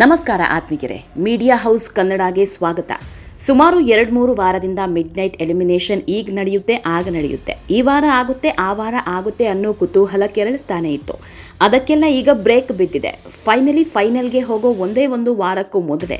ನಮಸ್ಕಾರ ಆತ್ಮಿಕರೇ media house ಕನ್ನಡಗೆ ಸ್ವಾಗತ. ಸುಮಾರು ಎರಡು ಮೂರು ವಾರದಿಂದ ಮಿಡ್ ನೈಟ್ ಎಲಿಮಿನೇಷನ್ ಈಗ ನಡೆಯುತ್ತೆ, ಆಗ ನಡೆಯುತ್ತೆ. ಈ ವಾರ ಆಗುತ್ತೆ, ಆ ವಾರ ಆಗುತ್ತೆ ಅನ್ನೋ ಕುತೂಹಲ ಕೆರಳಿಸ್ತಾನೆ ಇತ್ತು. ಅದಕ್ಕೆಲ್ಲ ಈಗ ಬ್ರೇಕ್ ಬಿದ್ದಿದೆ. ಫೈನಲಿ ಫೈನಲ್ಗೆ ಹೋಗೋ ಒಂದೇ ಒಂದು ವಾರಕ್ಕೂ ಮೊದಲೇ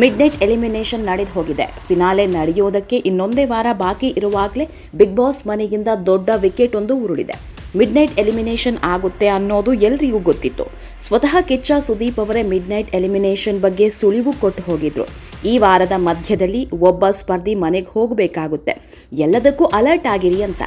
ಮಿಡ್ ನೈಟ್ ಎಲಿಮಿನೇಷನ್ ನಡೆದು ಹೋಗಿದೆ. ಫಿನಾಲೆ ನಡೆಯೋದಕ್ಕೆ ಇನ್ನೊಂದೇ ವಾರ ಬಾಕಿ ಇರುವಾಗಲೇ ಬಿಗ್ ಬಾಸ್ ಮನೆಯಿಂದ ದೊಡ್ಡ ವಿಕೆಟ್ ಒಂದು ಉರುಳಿದೆ. ಮಿಡ್ ನೈಟ್ ಎಲಿಮಿನೇಷನ್ ಆಗುತ್ತೆ ಅನ್ನೋದು ಎಲ್ರಿಗೂ ಗೊತ್ತಿತ್ತು. ಸ್ವತಃ ಕಿಚ್ಚ ಸುದೀಪ್ ಅವರೇ ಮಿಡ್ ನೈಟ್ ಎಲಿಮಿನೇಷನ್ ಬಗ್ಗೆ ಸುಳಿವು ಕೊಟ್ಟು ಹೋಗಿದ್ರು. ಈ ವಾರದ ಮಧ್ಯದಲ್ಲಿ ಒಬ್ಬ ಸ್ಪರ್ಧಿ ಮನೆಗೆ ಹೋಗಬೇಕಾಗುತ್ತೆ. ಎಲ್ಲದಕ್ಕೂ ಅಲರ್ಟ್ ಆಗಿರಿ ಅಂತ.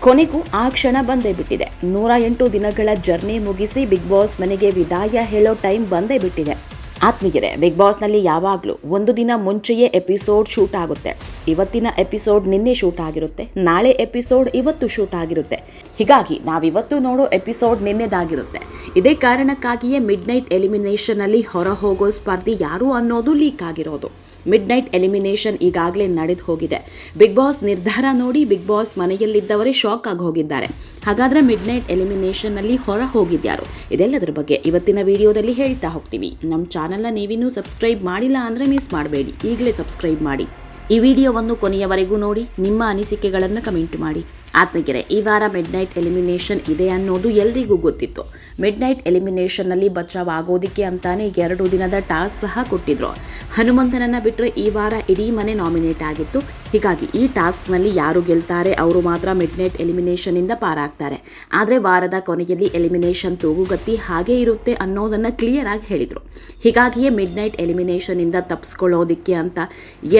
ಕೊನೆಗೂ ಆ ಕ್ಷಣ ಬಂದೇ ಬಿಟ್ಟಿದೆ. ನೂರ ಎಂಟು ದಿನಗಳ ಜರ್ನಿ ಮುಗಿಸಿ ಬಿಗ್ ಬಾಸ್ ಮನೆಗೆ ವಿದಾಯ ಹೇಳೋ ಟೈಮ್ ಬಂದೇ ಬಿಟ್ಟಿದೆ. ಆತ್ಮೀಯರೇ ಬಿಗ್ ಬಾಸ್ನಲ್ಲಿ ಯಾವಾಗಲೂ ಒಂದು ದಿನ ಮುಂಚೆಯೇ ಎಪಿಸೋಡ್ ಶೂಟ್ ಆಗುತ್ತೆ. ಇವತ್ತಿನ ಎಪಿಸೋಡ್ ನಿನ್ನೆ ಶೂಟ್ ಆಗಿರುತ್ತೆ, ನಾಳೆ ಎಪಿಸೋಡ್ ಇವತ್ತು ಶೂಟ್ ಆಗಿರುತ್ತೆ. ಹೀಗಾಗಿ ನಾವಿವತ್ತು ನೋಡೋ ಎಪಿಸೋಡ್ ನಿನ್ನೆದಾಗಿರುತ್ತೆ. ಇದೇ ಕಾರಣಕ್ಕಾಗಿಯೇ ಮಿಡ್ ನೈಟ್ ಎಲಿಮಿನೇಷನಲ್ಲಿ ಹೊರ ಹೋಗೋ ಸ್ಪರ್ಧಿ ಯಾರು ಅನ್ನೋದು ಲೀಕ್ ಆಗಿರೋದು. ಮಿಡ್ ನೈಟ್ ಎಲಿಮಿನೇಷನ್ ಈಗಾಗಲೇ ನಡೆದು ಹೋಗಿದೆ. ಬಿಗ್ ಬಾಸ್ ನಿರ್ಧಾರ ನೋಡಿ ಬಿಗ್ ಬಾಸ್ ಮನೆಯಲ್ಲಿದ್ದವರೇ ಶಾಕ್ ಆಗಿ ಹೋಗಿದ್ದಾರೆ. ಹಾಗಾದ್ರೆ ಮಿಡ್ ನೈಟ್ ಎಲಿಮಿನೇಷನ್ನಲ್ಲಿ ಹೊರ ಹೋಗಿದ್ಯಾರು? ಇದೆಲ್ಲದರ ಬಗ್ಗೆ ಇವತ್ತಿನ ವಿಡಿಯೋದಲ್ಲಿ ಹೇಳ್ತಾ ಹೋಗ್ತೀವಿ. ನಮ್ಮ ಚಾನಲ್ನ ನೀವಿನ್ನೂ ಸಬ್ಸ್ಕ್ರೈಬ್ ಮಾಡಿಲ್ಲ ಅಂದರೆ ಮಿಸ್ ಮಾಡಬೇಡಿ. ಈಗಲೇ ಸಬ್ಸ್ಕ್ರೈಬ್ ಮಾಡಿ. ಈ ವಿಡಿಯೋವನ್ನು ಕೊನೆಯವರೆಗೂ ನೋಡಿ, ನಿಮ್ಮ ಅನಿಸಿಕೆಗಳನ್ನು ಕಮೆಂಟ್ ಮಾಡಿ. ಆತ್ಮಗೆರೆ ಈ ವಾರ ಮಿಡ್ ನೈಟ್ ಎಲಿಮಿನೇಷನ್ ಇದೆ ಅನ್ನೋದು ಎಲ್ರಿಗೂ ಗೊತ್ತಿತ್ತು. ಮಿಡ್ ನೈಟ್ ಎಲಿಮಿನೇಷನ್ನಲ್ಲಿ ಬಚಾವ್ ಆಗೋದಕ್ಕೆ ಅಂತಾನೆ ಎರಡು ದಿನದ ಟಾಸ್ಕ್ ಸಹ ಕೊಟ್ಟಿದ್ರು. ಹನುಮಂತನನ್ನ ಬಿಟ್ಟರೆ ಈ ವಾರ ಇಡೀ ಮನೆ ನಾಮಿನೇಟ್ ಆಗಿತ್ತು. ಹೀಗಾಗಿ ಈ ಟಾಸ್ಕ್ನಲ್ಲಿ ಯಾರು ಗೆಲ್ತಾರೆ ಅವರು ಮಾತ್ರ ಮಿಡ್ನೈಟ್ ಎಲಿಮಿನೇಷನ್ನಿಂದ ಪಾರಾಗ್ತಾರೆ. ಆದರೆ ವಾರದ ಕೊನೆಯಲ್ಲಿ ಎಲಿಮಿನೇಷನ್ ತೂಗುಗತ್ತಿ ಹಾಗೇ ಇರುತ್ತೆ ಅನ್ನೋದನ್ನು ಕ್ಲಿಯರ್ ಆಗಿ ಹೇಳಿದರು. ಹೀಗಾಗಿಯೇ ಮಿಡ್ನೈಟ್ ಎಲಿಮಿನೇಷನ್ನಿಂದ ತಪ್ಪಿಸ್ಕೊಳ್ಳೋದಕ್ಕೆ ಅಂತ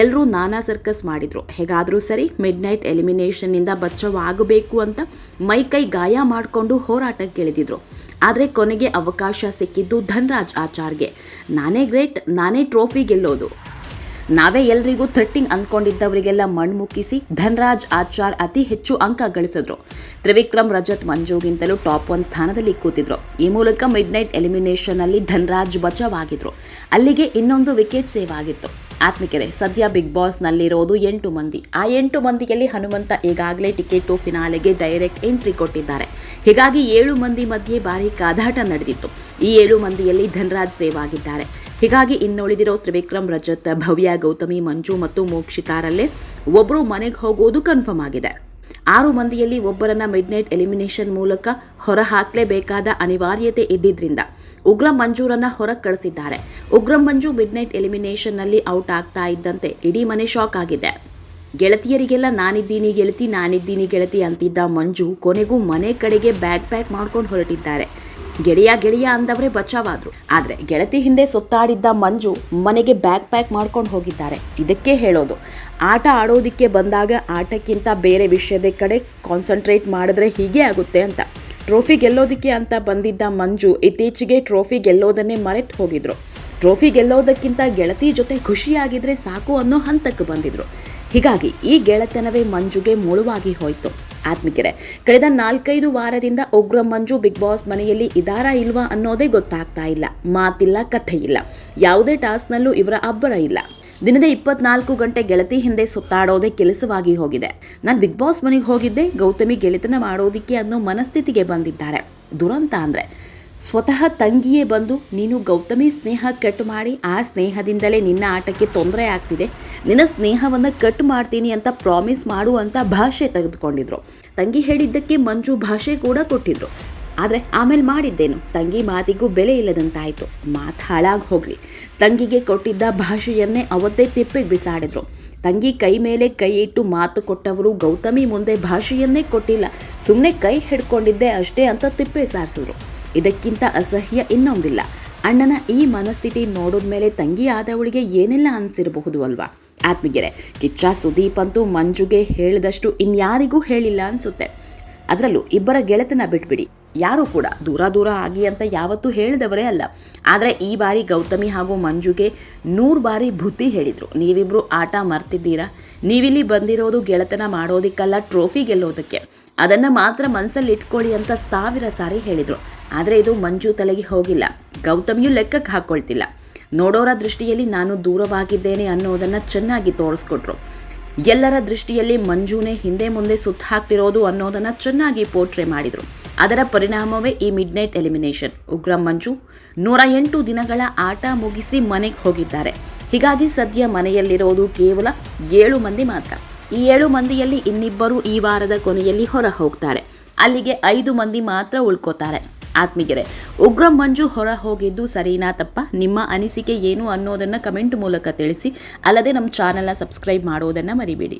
ಎಲ್ಲರೂ ನಾನಾ ಸರ್ಕಸ್ ಮಾಡಿದರು. ಹೇಗಾದರೂ ಸರಿ ಮಿಡ್ನೈಟ್ ಎಲಿಮಿನೇಷನ್ನಿಂದ ಬಚ್ಚವಾಗಬೇಕು ಅಂತ ಮೈಕೈ ಗಾಯ ಮಾಡಿಕೊಂಡು ಹೋರಾಟಕ್ಕೆ ಇಳಿದಿದ್ರು. ಆದರೆ ಕೊನೆಗೆ ಅವಕಾಶ ಸಿಕ್ಕಿದ್ದು ಧನ್ರಾಜ್ ಆಚಾರ್ಗೆ. ನಾನೇ ಗ್ರೇಟ್ ನಾನೇ ಟ್ರೋಫಿ ಗೆಲ್ಲೋದು. ನಾವೇ ಎಲ್ರಿಗೂ ಥ್ರೆಟ್ಟಿಂಗ್ ಅಂದ್ಕೊಂಡಿದ್ದವರಿಗೆಲ್ಲ ಮಣ್ಮುಕ್ಕಿಸಿ ಧನ್ರಾಜ್ ಆಚಾರ್ ಅತಿ ಹೆಚ್ಚು ಅಂಕ ಗಳಿಸಿದ್ರು. ತ್ರಿವಿಕ್ರಮ್, ರಜತ್, ಮಂಜುಗಿಂತಲೂ ಟಾಪ್ ಒನ್ ಸ್ಥಾನದಲ್ಲಿ ಕೂತಿದ್ರು. ಈ ಮೂಲಕ ಮಿಡ್ ನೈಟ್ ಎಲಿಮಿನೇಷನ್ನಲ್ಲಿ ಧನ್ರಾಜ್ ಬಚಾವಾಗಿದ್ರು ಅಲ್ಲಿಗೆ ಇನ್ನೊಂದು ವಿಕೆಟ್ ಸೇವ್ ಆಗಿತ್ತು. ಆತ್ಮಿಕೆರೆ ಸದ್ಯ ಬಿಗ್ ಬಾಸ್ನಲ್ಲಿರೋದು ಎಂಟು ಮಂದಿ. ಆ ಎಂಟು ಮಂದಿಯಲ್ಲಿ ಹನುಮಂತ ಈಗಾಗಲೇ ಟಿಕೆಟು ಫಿನಾಲೆಗೆ ಡೈರೆಕ್ಟ್ ಎಂಟ್ರಿ ಕೊಟ್ಟಿದ್ದಾರೆ. ಹೀಗಾಗಿ ಏಳು ಮಂದಿ ಮಧ್ಯೆ ಭಾರಿ ಕಾದಾಟ ನಡೆದಿತ್ತು. ಈ ಏಳು ಮಂದಿಯಲ್ಲಿ ಧನ್ರಾಜ್ ಸೇವ್ ಆಗಿದ್ದಾರೆ. ಹೀಗಾಗಿ ಇನ್ನುಳಿದಿರೋ ತ್ರಿವಿಕ್ರಮ್, ರಜತ್, ಭವ್ಯ, ಗೌತಮಿ, ಮಂಜು ಮತ್ತು ಮೋಕ್ಷಿತಾರಲ್ಲೇ ಒಬ್ಬರು ಮನೆಗೆ ಹೋಗೋದು ಕನ್ಫರ್ಮ್ ಆಗಿದೆ. ಆರು ಮಂದಿಯಲ್ಲಿ ಒಬ್ಬರನ್ನ ಮಿಡ್ ನೈಟ್ ಎಲಿಮಿನೇಷನ್ ಮೂಲಕ ಹೊರ ಹಾಕಲೇಬೇಕಾದ ಅನಿವಾರ್ಯತೆ ಇದ್ದಿದ್ರಿಂದ ಉಗ್ರ ಮಂಜೂರನ್ನ ಹೊರಗೆ ಕಳಿಸಿದ್ದಾರೆ. ಉಗ್ರ ಮಂಜು ಮಿಡ್ ನೈಟ್ ಎಲಿಮಿನೇಷನ್ನಲ್ಲಿ ಔಟ್ ಆಗ್ತಾ ಇದ್ದಂತೆ ಇಡೀ ಮನೆ ಶಾಕ್ ಆಗಿದೆ. ಗೆಳತಿಯರಿಗೆಲ್ಲ ನಾನಿದ್ದೀನಿ ಗೆಳತಿ ನಾನಿದ್ದೀನಿ ಗೆಳತಿ ಅಂತಿದ್ದ ಮಂಜು ಕೊನೆಗೂ ಮನೆ ಕಡೆಗೆ ಬ್ಯಾಗ್ ಪ್ಯಾಕ್ ಮಾಡ್ಕೊಂಡು ಹೊರಟಿದ್ದಾರೆ. ಗೆಳೆಯ ಗೆಳೆಯ ಅಂದವರೇ ಬಚಾವಾದ್ರು. ಆದ್ರೆ ಗೆಳತಿ ಹಿಂದೆ ಸುತ್ತಾಡಿದ್ದ ಮಂಜು ಮನೆಗೆ ಬ್ಯಾಗ್ ಪ್ಯಾಕ್ ಮಾಡ್ಕೊಂಡು ಹೋಗಿದ್ದಾರೆ. ಇದಕ್ಕೆ ಹೇಳೋದು, ಆಟ ಆಡೋದಿಕ್ಕೆ ಬಂದಾಗ ಆಟಕ್ಕಿಂತ ಬೇರೆ ವಿಷಯದ ಕಡೆ ಕಾನ್ಸಂಟ್ರೇಟ್ ಮಾಡಿದ್ರೆ ಹೀಗೆ ಆಗುತ್ತೆ ಅಂತ. ಟ್ರೋಫಿ ಗೆಲ್ಲೋದಕ್ಕೆ ಅಂತ ಬಂದಿದ್ದ ಮಂಜು ಇತ್ತೀಚೆಗೆ ಟ್ರೋಫಿ ಗೆಲ್ಲೋದನ್ನೇ ಮರೆತು ಹೋಗಿದ್ರು. ಟ್ರೋಫಿ ಗೆಲ್ಲೋದಕ್ಕಿಂತ ಗೆಳತಿ ಜೊತೆ ಖುಷಿಯಾಗಿದ್ರೆ ಸಾಕು ಅನ್ನೋ ಹಂತಕ್ಕೆ ಬಂದಿದ್ರು. ಹೀಗಾಗಿ ಈ ಗೆಳೆತನವೇ ಮಂಜುಗೆ ಮುಳುವಾಗಿ ಹೋಯಿತು. ಆತ್ಮಿಕರೆ, ಕಳೆದ ನಾಲ್ಕೈದು ವಾರದಿಂದ ಉಗ್ರ ಮಂಜು ಬಿಗ್ ಬಾಸ್ ಮನೆಯಲ್ಲಿ ಇದಾರಾ ಇಲ್ವಾ ಅನ್ನೋದೇ ಗೊತ್ತಾಗ್ತಾ ಇಲ್ಲ. ಮಾತಿಲ್ಲ, ಕಥೆ ಇಲ್ಲ. ಯಾವುದೇ ಟಾಸ್ಕ್ನಲ್ಲೂ ಇವರ ಅಬ್ಬರ ಇಲ್ಲ. ದಿನದ ಇಪ್ಪತ್ನಾಲ್ಕು ಗಂಟೆ ಗೆಳತಿ ಹಿಂದೆ ಸುತ್ತಾಡೋದೇ ಕೆಲಸವಾಗಿ ಹೋಗಿದೆ. ನಾನು ಬಿಗ್ ಬಾಸ್ ಮನೆಗೆ ಹೋಗಿದ್ದೆ, ಗೌತಮಿ ಗೆಳೆತನ ಮಾಡೋದಿಕ್ಕೆ ಅನ್ನೋ ಮನಸ್ಥಿತಿಗೆ ಬಂದಿದ್ದಾರೆ. ದುರಂತ ಅಂದರೆ ಸ್ವತಃ ತಂಗಿಯೇ ಬಂದು ನೀನು ಗೌತಮಿ ಸ್ನೇಹ ಕಟ್ ಮಾಡಿ ಆ ಸ್ನೇಹದಿಂದಲೇ ನಿನ್ನ ಆಟಕ್ಕೆ ತೊಂದರೆ ಆಗ್ತಿದೆ. ನಿನ್ನ ಸ್ನೇಹವನ್ನು ಕಟ್ ಮಾಡ್ತೀನಿ ಅಂತ ಪ್ರಾಮಿಸ್ ಮಾಡುವಂಥ ಭಾಷೆ ತೆಗೆದುಕೊಂಡಿದ್ರು. ತಂಗಿ ಹೇಳಿದ್ದಕ್ಕೆ ಮಂಜು ಭಾಷೆ ಕೂಡ ಕೊಟ್ಟಿದ್ರು. ಆದರೆ ಆಮೇಲೆ ಮಾಡಿದ್ದೇನು? ತಂಗಿ ಮಾತಿಗೂ ಬೆಲೆ ಇಲ್ಲದಂತಾಯಿತು. ಮಾತು ಹಾಳಾಗಿ ಹೋಗಲಿ. ತಂಗಿಗೆ ಕೊಟ್ಟಿದ್ದ ಭಾಷೆಯನ್ನೇ ಅವತ್ತೇ ತಿಪ್ಪಿಗೆ ಬಿಸಾಡಿದ್ರು. ತಂಗಿ ಕೈ ಮೇಲೆ ಕೈ ಇಟ್ಟು ಮಾತು ಕೊಟ್ಟವರು ಗೌತಮಿ ಮುಂದೆ ಭಾಷೆಯನ್ನೇ ಕೊಟ್ಟಿಲ್ಲ. ಸುಮ್ಮನೆ ಕೈ ಹಿಡ್ಕೊಂಡಿದ್ದೆ ಅಷ್ಟೇ ಅಂತ ತಿಪ್ಪೆ ಸಾರಿಸಿದ್ರು. ಇದಕ್ಕಿಂತ ಅಸಹ್ಯ ಇನ್ನೊಂದಿಲ್ಲ. ಅಣ್ಣನ ಈ ಮನಸ್ಥಿತಿ ನೋಡಿದ ಮೇಲೆ ತಂಗಿ ಆದವಳಿಗೆ ಏನೆಲ್ಲ ಅನಿಸಿರಬಹುದು ಅಲ್ವಾ? ಆತ್ಮಗೆರೆ ಕಿಚ್ಚ ಸುದೀಪ್ ಅಂತೂ ಮಂಜುಗೆ ಹೇಳಿದಷ್ಟು ಇನ್ಯಾರಿಗೂ ಹೇಳಿಲ್ಲ ಅನಿಸುತ್ತೆ. ಅದರಲ್ಲೂ ಇಬ್ಬರ ಗೆಳೆತನ ಬಿಟ್ಬಿಡಿ. ಯಾರೂ ಕೂಡ ದೂರ ದೂರ ಆಗಿ ಅಂತ ಯಾವತ್ತೂ ಹೇಳಿದವರೇ ಅಲ್ಲ. ಆದರೆ ಈ ಬಾರಿ ಗೌತಮಿ ಹಾಗೂ ಮಂಜುಗೆ ನೂರು ಬಾರಿ ಬುದ್ಧಿ ಹೇಳಿದರು. ನೀವಿಬ್ಬರು ಆಟ ಮರ್ತಿದ್ದೀರಾ? ನೀವಿಲ್ಲಿ ಬಂದಿರೋದು ಗೆಳೆತನ ಮಾಡೋದಕ್ಕಲ್ಲ ಟ್ರೋಫಿ ಗೆಲ್ಲೋದಕ್ಕೆ. ಅದನ್ನು ಮಾತ್ರ ಮನಸ್ಸಲ್ಲಿ ಇಟ್ಕೊಳ್ಳಿ ಅಂತ ಸಾವಿರ ಸಾರಿ ಹೇಳಿದರು. ಆದರೆ ಇದು ಮಂಜು ತಲೆಗೆ ಹೋಗಿಲ್ಲ. ಗೌತಮಿಯು ಲೆಕ್ಕಕ್ಕೆ ಹಾಕ್ಕೊಳ್ತಿಲ್ಲ ನೋಡೋರ ದೃಷ್ಟಿಯಲ್ಲಿ ನಾನು ದೂರವಾಗಿದ್ದೇನೆ ಅನ್ನೋದನ್ನು ಚೆನ್ನಾಗಿ ತೋರಿಸ್ಕೊಟ್ರು. ಎಲ್ಲರ ದೃಷ್ಟಿಯಲ್ಲಿ ಮಂಜುನೇ ಹಿಂದೆ ಮುಂದೆ ಸುತ್ತ ಹಾಕ್ತಿರೋದು ಅನ್ನೋದನ್ನ ಚೆನ್ನಾಗಿ ಪೋರ್ಟ್ರೆ ಮಾಡಿದರು. ಅದರ ಪರಿಣಾಮವೇ ಈ ಮಿಡ್ ನೈಟ್ ಎಲಿಮಿನೇಷನ್. ಉಗ್ರ ಮಂಜು ನೂರ ಎಂಟು ದಿನಗಳ ಆಟ ಮುಗಿಸಿ ಮನೆಗೆ ಹೋಗಿದ್ದಾರೆ. ಹೀಗಾಗಿ ಸದ್ಯ ಮನೆಯಲ್ಲಿರೋದು ಕೇವಲ ಏಳು ಮಂದಿ ಮಾತ್ರ. ಈ ಏಳು ಮಂದಿಯಲ್ಲಿ ಇನ್ನಿಬ್ಬರು ಈ ವಾರದ ಕೊನೆಯಲ್ಲಿ ಹೊರ ಹೋಗ್ತಾರೆ ಅಲ್ಲಿಗೆ ಐದು ಮಂದಿ ಮಾತ್ರ ಉಳ್ಕೋತಾರೆ. ಆತ್ಮೀಗೆರೆ ಉಗ್ರ ಮಂಜು ಹೊರ ಹೋಗಿದ್ದು ಸರಿನಾ ತಪ್ಪ? ನಿಮ್ಮ ಅನಿಸಿಕೆ ಏನು ಅನ್ನೋದನ್ನು ಕಮೆಂಟ್ ಮೂಲಕ ತಿಳಿಸಿ, ಅಲ್ಲದೆ ನಮ್ಮ ಚಾನಲ್ನ ಸಬ್ಸ್ಕ್ರೈಬ್ ಮಾಡೋದನ್ನು ಮರಿಬೇಡಿ.